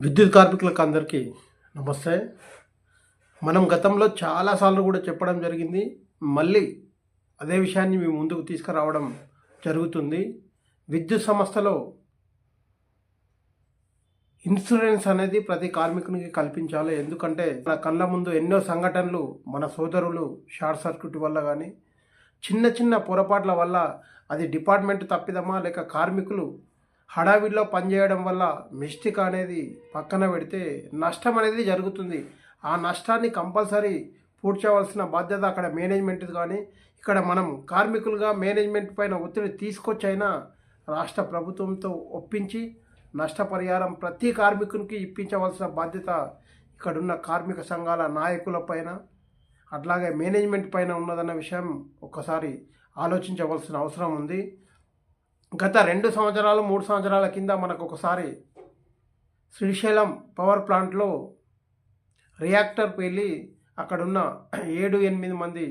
విద్యుత్ కార్మికులకు అందరికీ నమస్తే. మనం గతంలో చాలాసార్లు కూడా చెప్పడం జరిగింది. మళ్ళీ అదే విషయాన్ని మేము ముందుకు తీసుకురావడం జరుగుతుంది. విద్యుత్ సంస్థలో ఇన్సూరెన్స్ అనేది ప్రతి కార్మికునికి కల్పించాలి. ఎందుకంటే మన కళ్ళ ముందు ఎన్నో సంఘటనలు మన సోదరులు షార్ట్ సర్క్యూట్ వల్ల కానీ చిన్న చిన్న పొరపాట్ల వల్ల అది డిపార్ట్మెంట్ తప్పిదమా లేక కార్మికులు హడావిడిలో పనిచేయడం వల్ల మిస్టేక్ అనేది పక్కన పెడితే నష్టం అనేది జరుగుతుంది. ఆ నష్టాన్ని కంపల్సరీ పూడ్చవలసిన బాధ్యత అక్కడ మేనేజ్మెంట్ కానీ ఇక్కడ మనం కార్మికులుగా మేనేజ్మెంట్ పైన ఒత్తిడి తీసుకొచ్చైనా రాష్ట్ర ప్రభుత్వంతో ఒప్పించి నష్టపరిహారం ప్రతి కార్మికునికి ఇప్పించవలసిన బాధ్యత ఇక్కడున్న కార్మిక సంఘాల నాయకుల పైన అట్లాగే మేనేజ్మెంట్ పైన ఉన్నదన్న విషయం ఒక్కసారి ఆలోచించవలసిన అవసరం ఉంది. గత రెండు సంవత్సరాలు మూడు సంవత్సరాల కింద మనకు ఒకసారి శ్రీశైలం పవర్ ప్లాంట్లో రియాక్టర్ పేలి అక్కడున్న ఏడు ఎనిమిది మంది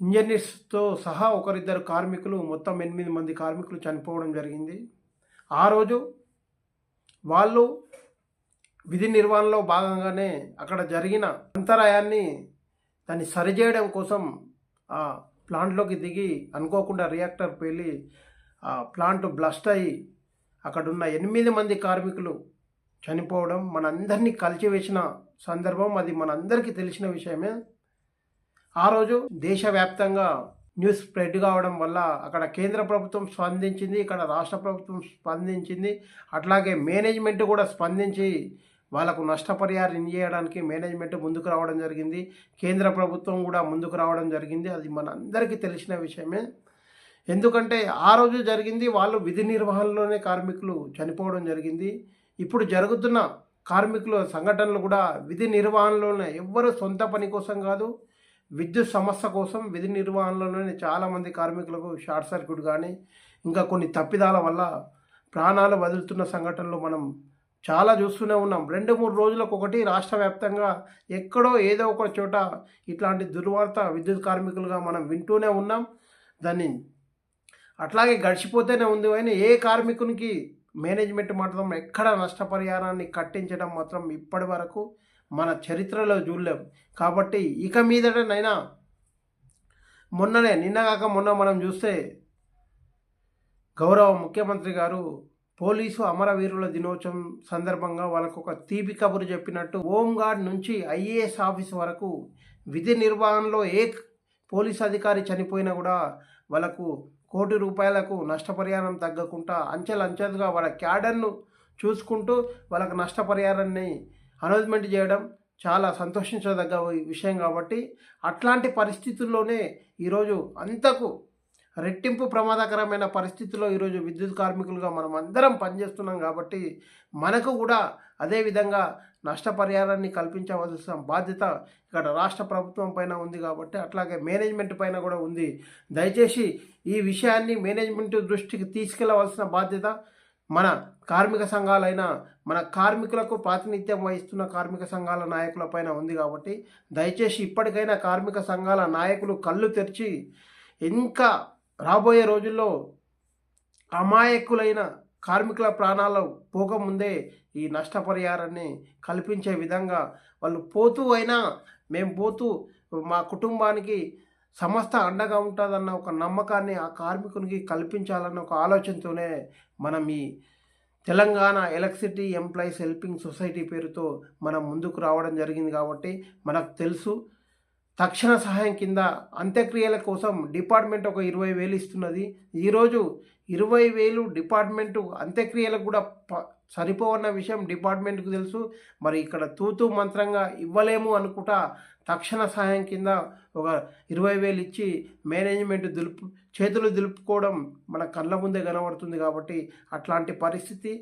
ఇంజనీర్స్తో సహా ఒకరిద్దరు కార్మికులు మొత్తం ఎనిమిది మంది కార్మికులు చనిపోవడం జరిగింది. ఆ రోజు వాళ్ళు విధి నిర్వహణలో భాగంగానే అక్కడ జరిగిన అంతరాయాన్ని దాన్ని సరిచేయడం కోసం ఆ ప్లాంట్లోకి దిగి అనుకోకుండా రియాక్టర్ పేలి ప్లాంట్ బ్లస్ట్ అయ్యి అక్కడున్న ఎనిమిది మంది కార్మికులు చనిపోవడం మనందరినీ కలిచివేసిన సందర్భం అది మనందరికీ తెలిసిన విషయమే. ఆ రోజు దేశవ్యాప్తంగా న్యూస్ స్ప్రెడ్ కావడం వల్ల అక్కడ కేంద్ర ప్రభుత్వం స్పందించింది ఇక్కడ రాష్ట్ర ప్రభుత్వం స్పందించింది అట్లాగే మేనేజ్మెంట్ కూడా స్పందించి వాళ్ళకు నష్టపరిహారం చేయడానికి మేనేజ్మెంట్ ముందుకు రావడం జరిగింది. కేంద్ర ప్రభుత్వం కూడా ముందుకు రావడం జరిగింది. అది మన అందరికీ తెలిసిన విషయమే. ఎందుకంటే ఆ రోజు జరిగింది వాళ్ళు విధి నిర్వహణలోనే కార్మికులు చనిపోవడం జరిగింది. ఇప్పుడు జరుగుతున్న కార్మికుల సంఘటనలు కూడా విధి నిర్వహణలోనే ఎవ్వరు సొంత పని కోసం కాదు విద్యుత్ సమస్య కోసం విధి నిర్వహణలోనే చాలామంది కార్మికులకు షార్ట్ సర్క్యూట్ కానీ ఇంకా కొన్ని తప్పిదాల వల్ల ప్రాణాలు వదులుతున్న సంఘటనలు మనం చాలా చూస్తూనే ఉన్నాం. రెండు మూడు రోజులకు ఒకటి రాష్ట్ర వ్యాప్తంగా ఎక్కడో ఏదో ఒక చోట ఇట్లాంటి దుర్వార్త విద్యుత్ కార్మికులుగా మనం వింటూనే ఉన్నాం. దాన్ని అట్లాగే గడిచిపోతేనే ఉంది. అయినా ఏ కార్మికునికి మేనేజ్మెంట్ మాత్రం ఎక్కడ నష్టపరిహారాన్ని కట్టించడం మాత్రం ఇప్పటి వరకు మన చరిత్రలో చూడలేం. కాబట్టి ఇక మీదటనైనా మొన్ననే నిన్నగాక మొన్న మనం చూస్తే గౌరవ ముఖ్యమంత్రి గారు పోలీసు అమరవీరుల దినోత్సవం సందర్భంగా వాళ్ళకు ఒక తీపి కబురు చెప్పినట్టు హోంగార్డ్ నుంచి ఐఏఎస్ ఆఫీస్ వరకు విధి నిర్వహణలో ఏ పోలీస్ అధికారి చనిపోయినా కూడా వాళ్ళకు కోటి రూపాయలకు నష్టపరిహారం తగ్గకుండా అంచెలంచెలుగా వాళ్ళ క్యాడర్ను చూసుకుంటూ వాళ్ళకు నష్టపరిహారాన్ని అనౌన్స్మెంట్ చేయడం చాలా సంతోషించదగ్గ విషయం కాబట్టి అట్లాంటి పరిస్థితుల్లోనే ఈరోజు అంతకు రెట్టింపు ప్రమాదకరమైన పరిస్థితుల్లో ఈరోజు విద్యుత్ కార్మికులుగా మనం అందరం పనిచేస్తున్నాం కాబట్టి మనకు కూడా అదేవిధంగా నష్టపరిహారాన్ని కల్పించవలసిన బాధ్యత ఇక్కడ రాష్ట్ర ప్రభుత్వం పైన ఉంది కాబట్టి అట్లాగే మేనేజ్మెంట్ పైన కూడా ఉంది. దయచేసి ఈ విషయాన్ని మేనేజ్మెంట్ దృష్టికి తీసుకెళ్ళవలసిన బాధ్యత మన కార్మిక సంఘాలైన మన కార్మికులకు ప్రాతినిధ్యం వహిస్తున్న కార్మిక సంఘాల నాయకుల పైన ఉంది కాబట్టి దయచేసి ఇప్పటికైనా కార్మిక సంఘాల నాయకులు కళ్ళు తెరిచి ఇంకా రాబోయే రోజుల్లో అమాయకులైన కార్మికుల ప్రాణాలు పోకముందే ఈ నష్టపరిహారాన్ని కల్పించే విధంగా వాళ్ళు పోతూ అయినా మేము పోతూ మా కుటుంబానికి సంస్థ అండగా ఉంటుందన్న ఒక నమ్మకాన్ని ఆ కార్మికునికి కల్పించాలన్న ఒక ఆలోచనతోనే మనం ఈ Telangana electricity employees helping society పేరుతో మనం ముందుకు రావడం జరిగింది కాబట్టి మనకు తెలుసు. తక్షణ సహాయం కింద అంత్యక్రియల కోసం డిపార్ట్మెంట్ ఒక ఇరవై వేలు ఇస్తున్నది. ఈరోజు ఇరవై వేలు డిపార్ట్మెంటు అంత్యక్రియలకు కూడా ప సరిపోవన్న విషయం డిపార్ట్మెంట్కు తెలుసు. మరి ఇక్కడ తూతూ మంత్రంగా ఇవ్వలేము అనుకుంటా తక్షణ సహాయం కింద ఒక ఇరవై వేలు ఇచ్చి మేనేజ్మెంట్ దులుపు చేతులు దులుపుకోవడం మన కళ్ళ ముందే కనబడుతుంది కాబట్టి అట్లాంటి పరిస్థితి.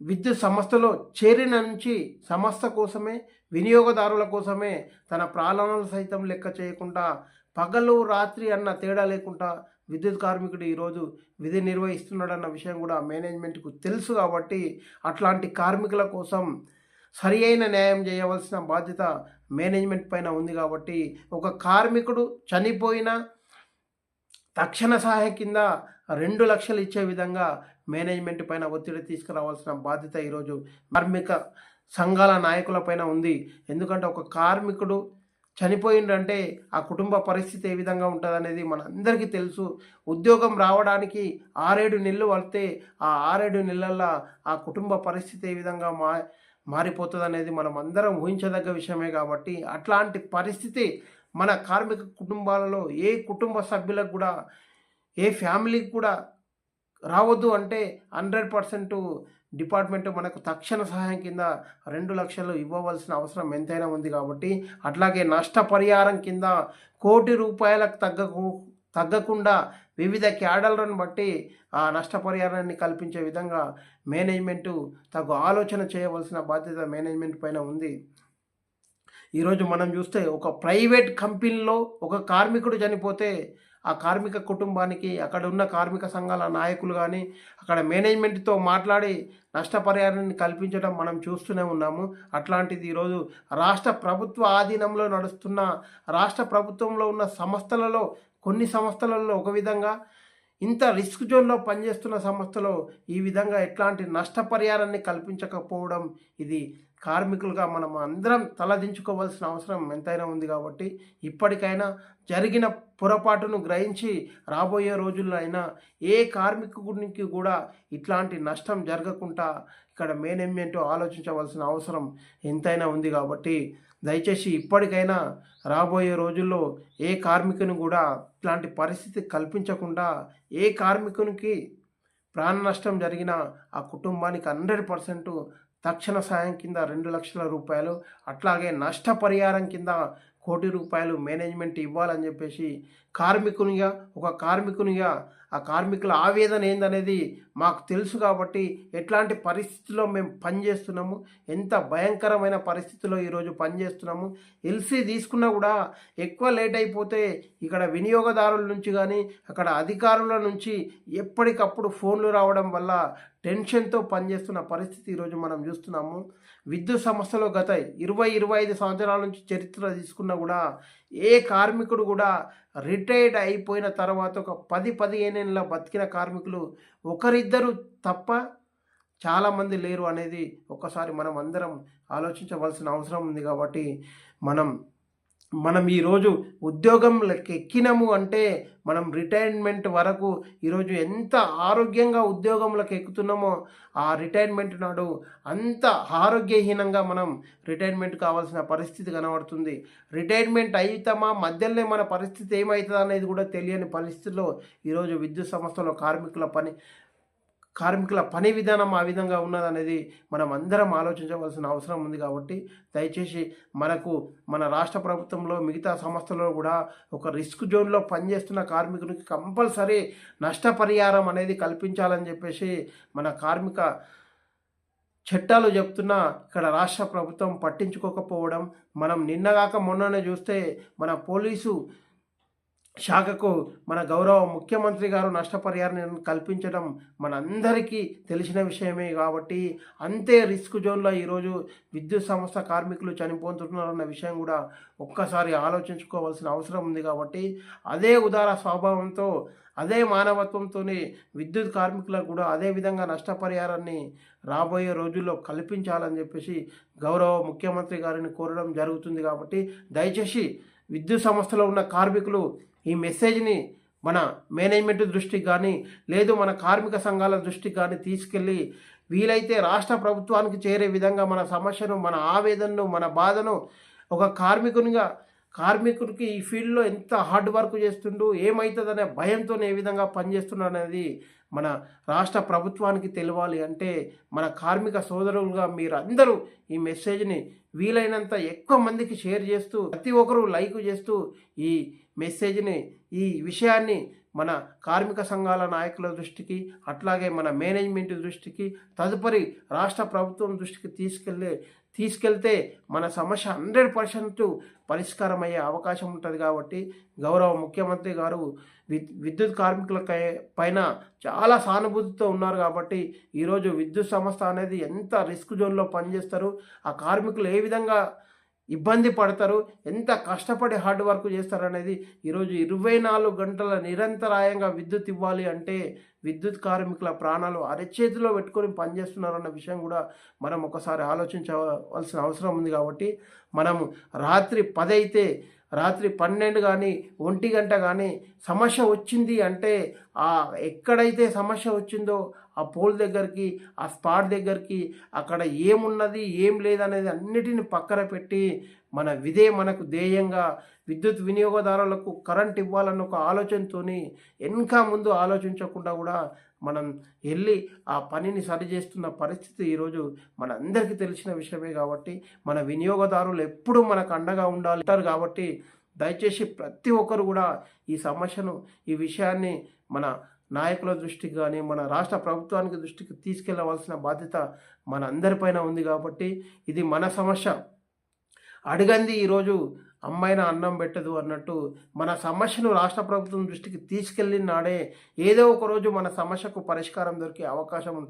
విద్యుత్ సంస్థలో చేరిన నుంచి సంస్థ కోసమే వినియోగదారుల కోసమే తన ప్రాణాలను సైతం లెక్క చేయకుండా పగలు రాత్రి అన్న తేడా లేకుండా విద్యుత్ కార్మికుడు ఈరోజు విధి నిర్వహిస్తున్నాడన్న విషయం కూడా మేనేజ్మెంట్కు తెలుసు కాబట్టి అట్లాంటి కార్మికుల కోసం సరి అయిన న్యాయం చేయవలసిన బాధ్యత మేనేజ్మెంట్ పైన ఉంది కాబట్టి ఒక కార్మికుడు చనిపోయిన తక్షణ సహాయ కింద రెండు లక్షలు ఇచ్చే విధంగా మేనేజ్మెంట్ పైన ఒత్తిడి తీసుకురావాల్సిన బాధ్యత ఈరోజు కార్మిక సంఘాల నాయకులపైన ఉంది. ఎందుకంటే ఒక కార్మికుడు చనిపోయిందంటే ఆ కుటుంబ పరిస్థితి ఏ విధంగా ఉంటుందనేది మనందరికీ తెలుసు. ఉద్యోగం రావడానికి ఆరేడు నెలలు పడితే ఆ ఆరేడు నెలల్లో ఆ కుటుంబ పరిస్థితి ఏ విధంగా మా మారిపోతుంది అనేది మనం అందరం ఊహించదగ్గ విషయమే కాబట్టి అట్లాంటి పరిస్థితి మన కార్మిక కుటుంబాలలో ఏ కుటుంబ సభ్యులకు కూడా ఏ ఫ్యామిలీకి కూడా రావద్దు అంటే హండ్రెడ్ పర్సెంట్ డిపార్ట్మెంట్ మనకు తక్షణ సహాయం కింద రెండు లక్షలు ఇవ్వవలసిన అవసరం ఎంతైనా ఉంది కాబట్టి అట్లాగే నష్టపరిహారం కింద కోటి రూపాయలకు తగ్గకు తగ్గకుండా వివిధ క్యాడర్లను బట్టి ఆ నష్టపరిహారాన్ని కల్పించే విధంగా మేనేజ్మెంటు తగు ఆలోచన చేయవలసిన బాధ్యత మేనేజ్మెంట్ పైన ఉంది. ఈరోజు మనం చూస్తే ఒక ప్రైవేట్ కంపెనీలో ఒక కార్మికుడు చనిపోతే ఆ కార్మిక కుటుంబానికి అక్కడ ఉన్న కార్మిక సంఘాల నాయకులు కానీ అక్కడ మేనేజ్మెంట్తో మాట్లాడి నష్టపరిహారాన్ని కల్పించడం మనం చూస్తూనే ఉన్నాము. అట్లాంటిది ఈరోజు రాష్ట్ర ప్రభుత్వ ఆధీనంలో నడుస్తున్న రాష్ట్ర ప్రభుత్వంలో ఉన్న సంస్థలలో కొన్ని సంస్థలలో ఒక విధంగా ఇంత రిస్క్ జోన్లో పనిచేస్తున్న సంస్థలో ఈ విధంగా ఎట్లాంటి నష్టపరిహారాన్ని కల్పించకపోవడం ఇది కార్మికులుగా మనం అందరం తలదించుకోవాల్సిన అవసరం ఎంతైనా ఉంది కాబట్టి ఇప్పటికైనా జరిగిన పొరపాటును గ్రహించి రాబోయే రోజుల్లో అయినా ఏ కార్మికుడికి కూడా ఇట్లాంటి నష్టం జరగకుండా ఇక్కడ మేనేజ్మెంట్ ఆలోచించవలసిన అవసరం ఎంతైనా ఉంది కాబట్టి దయచేసి ఇప్పటికైనా రాబోయే రోజుల్లో ఏ కార్మికుని కూడా ఇట్లాంటి పరిస్థితి కల్పించకుండా ఏ కార్మికునికి ప్రాణ నష్టం జరిగినా ఆ కుటుంబానికి హండ్రెడ్ పర్సెంట్ తక్షణ సాయం కింద రెండు లక్షల రూపాయలు అట్లాగే నష్టపరిహారం కింద కోటి రూపాయలు మేనేజ్మెంట్ ఇవ్వాలని చెప్పేసి కార్మికునిగా ఒక కార్మికునిగా ఆ కార్మికుల ఆవేదన ఏందనేది మాకు తెలుసు కాబట్టి ఎట్లాంటి పరిస్థితుల్లో మేము పనిచేస్తున్నాము ఎంత భయంకరమైన పరిస్థితిలో ఈరోజు పనిచేస్తున్నాము ఎల్సీ తీసుకున్నా కూడా ఎక్కువ లేట్ అయిపోతే ఇక్కడ వినియోగదారుల నుంచి కానీ అక్కడ అధికారుల నుంచి ఎప్పటికప్పుడు ఫోన్లు రావడం వల్ల టెన్షన్తో పనిచేస్తున్న పరిస్థితి ఈరోజు మనం చూస్తున్నాము. విద్యుత్ సంస్థలో గత ఇరవై ఇరవై ఐదు సంవత్సరాల నుంచి చరిత్ర తీసుకున్నా కూడా ఏ కార్మికుడు కూడా రిటైర్డ్ అయిపోయిన తర్వాత ఒక పది పదిహేనేళ్ళ బతికిన కార్మికులు ఒకరిద్దరు తప్ప చాలామంది లేరు అనేది ఒక్కసారి మనం అందరం ఆలోచించవలసిన అవసరం ఉంది కాబట్టి మనం మనం ఈరోజు ఉద్యోగంలోకి ఎక్కినాము అంటే మనం రిటైర్మెంట్ వరకు ఈరోజు ఎంత ఆరోగ్యంగా ఉద్యోగంలోకి ఎక్కుతున్నామో ఆ రిటైర్మెంట్ నాడు అంత ఆరోగ్యహీనంగా మనం రిటైర్మెంట్ కావాల్సిన పరిస్థితి కనబడుతుంది. రిటైర్మెంట్ అయితామా మధ్యలోనే మన పరిస్థితి ఏమవుతుంది అనేది కూడా తెలియని పరిస్థితిలో ఈరోజు విద్యుత్ సంస్థలో కార్మికుల పని కార్మికుల పని విధానం ఆ విధంగా ఉన్నదనేది మనం అందరం ఆలోచించవలసిన అవసరం ఉంది కాబట్టి దయచేసి మనకు మన రాష్ట్ర ప్రభుత్వంలో మిగతా సంస్థల్లో కూడా ఒక రిస్క్ జోన్లో పనిచేస్తున్న కార్మికునికి కంపల్సరీ నష్టపరిహారం అనేది కల్పించాలని చెప్పేసి మన కార్మిక చట్టాలు చెప్తున్నా ఇక్కడ రాష్ట్ర ప్రభుత్వం పట్టించుకోకపోవడం మనం నిన్నగాక మొన్ననే చూస్తే మన పోలీసు శాఖకు మన గౌరవ ముఖ్యమంత్రి గారు నష్టపరిహారం కల్పించడం మనందరికీ తెలిసిన విషయమే కాబట్టి అంతే రిస్క్ జోన్లో ఈరోజు విద్యుత్ సంస్థ కార్మికులు చనిపోతున్నారన్న విషయం కూడా ఒక్కసారి ఆలోచించుకోవాల్సిన అవసరం ఉంది కాబట్టి అదే ఉదార స్వభావంతో అదే మానవత్వంతోనే విద్యుత్ కార్మికులకు కూడా అదే విధంగా నష్టపరిహారాన్ని రాబోయే రోజుల్లో కల్పించాలని చెప్పేసి గౌరవ ముఖ్యమంత్రి గారిని కోరడం జరుగుతుంది కాబట్టి దయచేసి విద్యుత్ సంస్థలో ఉన్న కార్మికులు ఈ మెసేజ్ని మన మేనేజ్మెంట్ దృష్టికి కానీ లేదు మన కార్మిక సంఘాల దృష్టికి కానీ తీసుకెళ్ళి వీలైతే రాష్ట్ర ప్రభుత్వానికి చేరే విధంగా మన సమస్యను మన ఆవేదనను మన బాధను ఒక కార్మికునిగా కార్మికుడికి ఈ ఫీల్డ్లో ఎంత హార్డ్ వర్క్ చేస్తుండు ఏమవుతుందనే భయంతో ఏ విధంగా పనిచేస్తున్నాడు అనేది మన రాష్ట్ర ప్రభుత్వానికి తెలియాలి అంటే మన కార్మిక సోదరులుగా మీరు అందరూ ఈ మెసేజ్ని వీలైనంత ఎక్కువ మందికి షేర్ చేస్తూ ప్రతి ఒక్కరూ లైక్ చేస్తూ ఈ మెసేజ్ని ఈ విషయాన్ని మన కార్మిక సంఘాల నాయకుల దృష్టికి అట్లాగే మన మేనేజ్మెంట్ దృష్టికి తదుపరి రాష్ట్ర ప్రభుత్వం దృష్టికి తీసుకెళ్ళే తీసుకెళ్తే మన సమస్య హండ్రెడ్ పర్సెంట్ పరిష్కారం అయ్యే అవకాశం ఉంటుంది కాబట్టి గౌరవ ముఖ్యమంత్రి గారు విద్యుత్ కార్మికుల పైన చాలా సానుభూతితో ఉన్నారు కాబట్టి ఈరోజు విద్యుత్ సంస్థ అనేది ఎంత రిస్క్ జోన్లో పనిచేస్తారు ఆ కార్మికులు ఏ విధంగా ఇబ్బంది పడతారు. ఎంత కష్టపడి హార్డ్ వర్క్ చేస్తారు అనేది ఈరోజు ఇరవై నాలుగు గంటల నిరంతరాయంగా విద్యుత్ ఇవ్వాలి అంటే విద్యుత్ కార్మికుల ప్రాణాలు అరచేతిలో పెట్టుకొని పనిచేస్తున్నారన్న విషయం కూడా మనం ఒకసారి ఆలోచించవలసిన అవసరం ఉంది కాబట్టి మనము రాత్రి పదైతే రాత్రి పన్నెండు కానీ ఒంటి గంట కానీ సమస్య వచ్చింది అంటే ఆ ఎక్కడైతే సమస్య వచ్చిందో ఆ పోల్ దగ్గరికి ఆ స్పాట్ దగ్గరికి అక్కడ ఏమున్నది ఏం లేదనేది అన్నిటిని పక్కన పెట్టి మన విదే మనకు ధ్యేయంగా విద్యుత్ వినియోగదారులకు కరెంట్ ఇవ్వాలన్న ఒక ఆలోచనతోని ఇంకా ముందు ఆలోచించకుండా కూడా మనం వెళ్ళి ఆ పనిని సరిచేస్తున్న పరిస్థితి ఈరోజు మనందరికీ తెలిసిన విషయమే కాబట్టి మన వినియోగదారులు ఎప్పుడూ మనకు అండగా ఉండాలి అంటారు కాబట్టి దయచేసి ప్రతి ఒక్కరు కూడా ఈ సమస్యను ఈ విషయాన్ని మన నాయకుల దృష్టికి కానీ మన రాష్ట్ర ప్రభుత్వానికి దృష్టికి తీసుకెళ్ళవలసిన బాధ్యత మన అందరిపైన ఉంది కాబట్టి ఇది మన సమస్య. అడగంది ఈరోజు అమ్మాయిన అన్నం పెట్టదు అన్నట్టు మన సమస్యను రాష్ట్ర ప్రభుత్వం దృష్టికి తీసుకెళ్ళిన నాడే ఏదో ఒక రోజు మన సమస్యకు పరిష్కారం దొరికే అవకాశం ఉంటుంది.